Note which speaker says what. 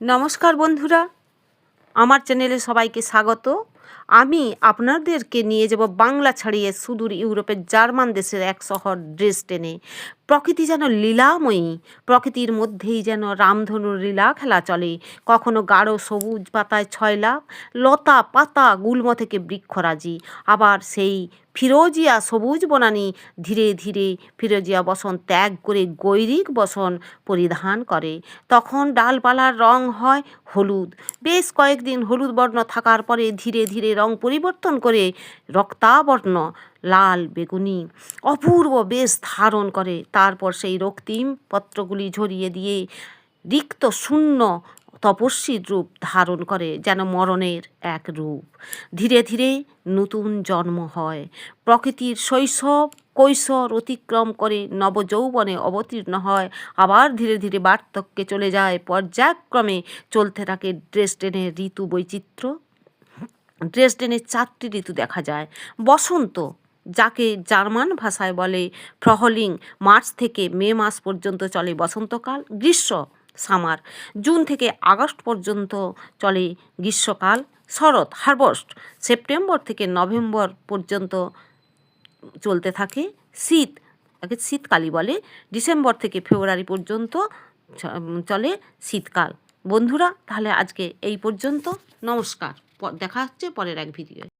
Speaker 1: নমস্কার বন্ধুরা, আমার চ্যানেলে সবাইকে স্বাগত। আমি আপনাদেরকে নিয়ে যাব বাংলা ছাড়িয়ে সুদূর ইউরোপের জার্মান দেশের এক শহর ড্রেসডেনে প্রকৃতি যেন লীলাময়ী, প্রকৃতির মধ্যেই যেন রামধনুর লীলা খেলা চলে। কখনো গাঢ় সবুজ পাতায় ছয়লাভ লতা পাতা গুল্ম থেকে বৃক্ষরাজি আবার সেই ফিরোজিয়া সবুজ বনানি ধীরে ধীরে ফিরোজিয়া বসন ত্যাগ করে গৈরিক বসন পরিধান করে। তখন ডালপালার রং হয় হলুদ। বেশ কয়েকদিন হলুদ বর্ণ থাকার পরে ধীরে ধীরে রং পরিবর্তন করে রক্তাবর্ণ লাল বেগুনি অপূর্ব বেশ ধারণ করে। তারপর সেই রক্তিম পত্রগুলি ঝরিয়ে দিয়ে রিক্ত শূন্য তপস্বীর রূপ ধারণ করে, যেন মরণের এক রূপ। ধীরে ধীরে নতুন জন্ম হয়। প্রকৃতির শৈশব কৈশোর অতিক্রম করে নবযৌবনে অবতীর্ণ হয়। আবার ধীরে ধীরে বার্ধক্যে চলে যায়। পর্যায়ক্রমে চলতে থাকে ড্রেসডেনের ঋতু বৈচিত্র্য ড্রেসডেনের চারটি ঋতু দেখা যায়। বসন্ত যাকে জার্মান ভাষায় বলে ফ্রহলিং মার্চ থেকে মে মাস পর্যন্ত চলে বসন্তকাল, গ্রীষ্ম, সামার। জুন থেকে আগস্ট পর্যন্ত চলে গ্রীষ্মকাল, শরৎ, হারভেস্ট। সেপ্টেম্বর থেকে নভেম্বর পর্যন্ত চলতে থাকে শীত। তাকে শীতকালই বলে। ডিসেম্বর থেকে ফেব্রুয়ারি পর্যন্ত চলে শীতকাল। বন্ধুরা, তাহলে আজকে এই পর্যন্ত। নমস্কার। দেখা হচ্ছে পরের এক ভিডিও